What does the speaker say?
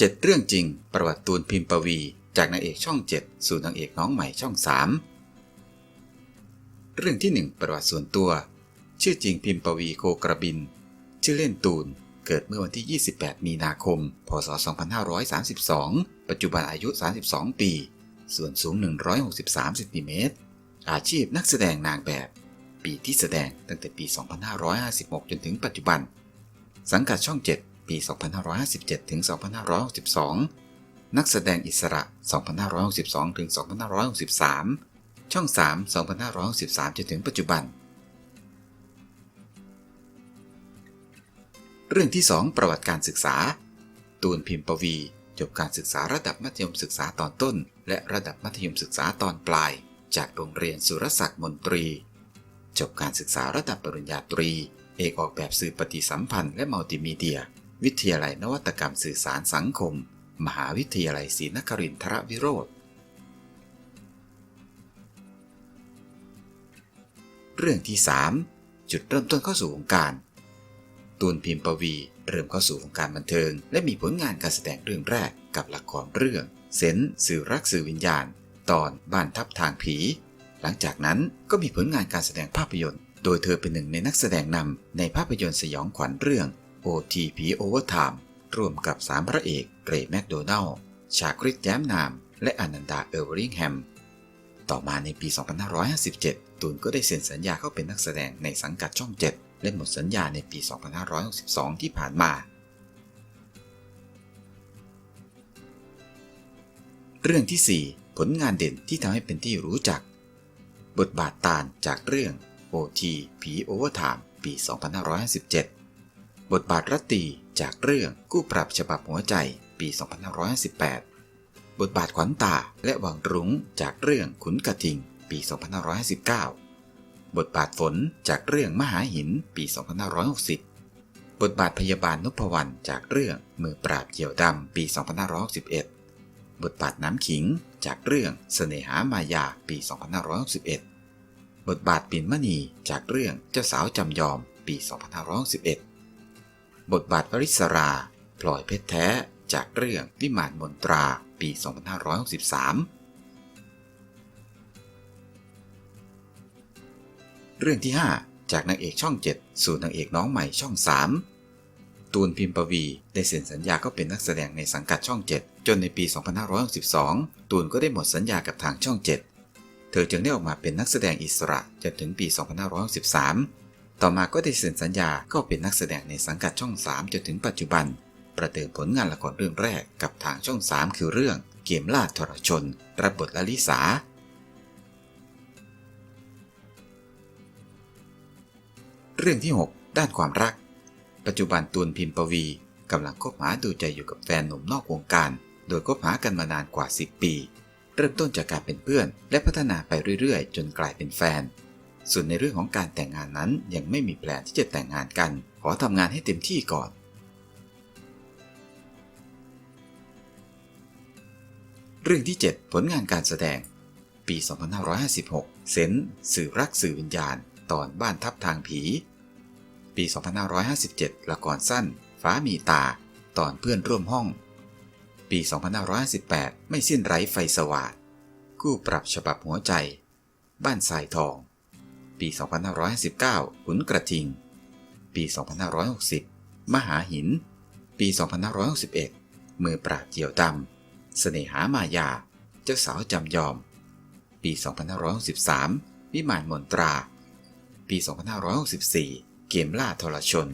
เจ็ดเรื่องจริง ประวัติตูนพิมพ์ปวี จากนางเอกช่อง 7 สู่นางเอกน้องใหม่ช่อง 3 เรื่องที่ 1 ประวัติส่วนตัว ชื่อจริงพิมพ์ปวีโคกระบิน ชื่อเล่นตูน เกิดเมื่อวันที่ 28 มีนาคม พศ 2532 ปัจจุบันอายุ 32 ปี ส่วนสูง 163เซนติเมตร อาชีพนักแสดงนางแบบ ปีที่แสดงตั้งแต่ปี 2556 จนถึงปัจจุบัน สังกัดช่อง 7 ปี 2557 ถึง 2562 นักแสดงอิสระ 2562 ถึง 2563 ช่อง 3 2563 จนถึงปัจจุบัน เรื่องที่ 2 ประวัติการศึกษา ตูนพิมพ์ปวี จบการศึกษาระดับมัธยมศึกษาตอนต้น และระดับมัธยมศึกษาตอนปลาย จากโรงเรียนสุรศักดิ์มนตรี จบการศึกษาระดับปริญญาตรีเอกออกแบบสื่อปฏิสัมพันธ์และมัลติมีเดีย วิทยาลัยนวัตกรรมสื่อสารสังคม มหาวิทยาลัยศรีนครินทรวิโรธเรื่องที่ 3 จุดเริ่มต้นเข้าสู่วงการ ตูนพิมพ์ปวี เริ่มเข้าสู่วงการบันเทิง และมีผลงานการแสดงเรื่องแรกกับละครเรื่อง เซนส์สื่อรักสื่อวิญญาณ ตอนบ้านทับทางผี หลังจากนั้นก็มีผลงานการแสดงภาพยนตร์ โดยเธอเป็นหนึ่งในนักแสดงนำในภาพยนตร์สยองขวัญเรื่อง OTP Overtime ร่วมกับสามพระเอกเกรย์แมคโดนัลล์ชาคริสแย้มนาม และอนันดาเอเวอริงแฮม ต่อมาในปี 2557 ตูนก็ได้เซ็นสัญญาเข้าเป็นนักแสดงในสังกัดช่อง 7 และหมดสัญญาในปี 2562 ที่ผ่านมา เรื่องที่ 4 ผลงานเด่นที่ทำให้เป็นที่รู้จัก บทบาทตาลจากเรื่อง OT ผีโอเวอร์ไทม์ปี 2557 บทบาทรัตตีจากเรื่องกู้ปรับฉบับหัวใจปี 2558 บทบาทขวัญตาและหวังรุ้งจากเรื่องขุนกระทิง ปี 2559 บทบาทฝนจากเรื่องมหาหิน ปี 2560 บทบาทพยาบาลนพวรรณจากเรื่องมือปราบเหยี่ยวดำ ปี 2561 บทบาทน้ำขิงจากเรื่องเสน่หามายา ปี 2561 บทบาทปิ่นมณีจากเรื่องเจ้าสาวจำยอม ปี 2511 บทบาทวริศรา พลอยเพชรแท้จากเรื่องวิมานมนตราปี 2563 เรื่องที่ 5 จากนางเอกช่อง 7 สู่นางเอกน้องใหม่ช่อง 3 ตูนพิมพ์ปวี ได้เซ็นสัญญาก็เป็นนักแสดงในสังกัดช่อง 7 จนในปี 2562 ตูนก็ได้หมดสัญญากับทางช่อง 7 เธอจึงได้ออกมาเป็นนักแสดงอิสระจนถึงปี 2563 ต่อมาก็ได้เซ็นสัญญาก็เป็นนักแสดงในสังกัดช่อง 3 จนถึงปัจจุบัน ประเดิมผลงานละครเรื่องแรกกับทางช่อง 3 คือเรื่อง เกมล่าทรชน รับบทลลิสาเรื่องที่ 6 ด้านความรัก ปัจจุบันตูนพิมพ์ปวีกำลังคบหาดูใจอยู่กับแฟนหนุ่มนอกวงการ โดยคบหากันมานานกว่า 10 ปี เริ่มต้นจากการเป็นเพื่อน และพัฒนาไปเรื่อยๆ จนกลายเป็นแฟน ส่วนในเรื่องของการแต่งงานนั้นยังไม่มีแผนที่จะแต่งงานกัน ขอทำงานให้เต็มที่ก่อน เรื่องที่ 7 ผลงานการแสดง ปี 2556 เซนสื่อรักสื่อวิญญาณ ตอนบ้านทับทางผี ปี 2557 ละครสั้น ฟ้ามีตา ตอนเพื่อนร่วมห้อง ปี 2558 ไม่สิ้นไร้ไฟสว่างกู้ปรับฉบับหัวใจ บ้านทรายทอง ปี 2559 ขุนกระทิง ปี 2560 มหาหิน ปี 2561 มือปราบเจียวดำเสน่หามายา เจ้าสาวจำยอม ปี 2563 วิมานมนตรา ปี 2564 เกมล่าทรชน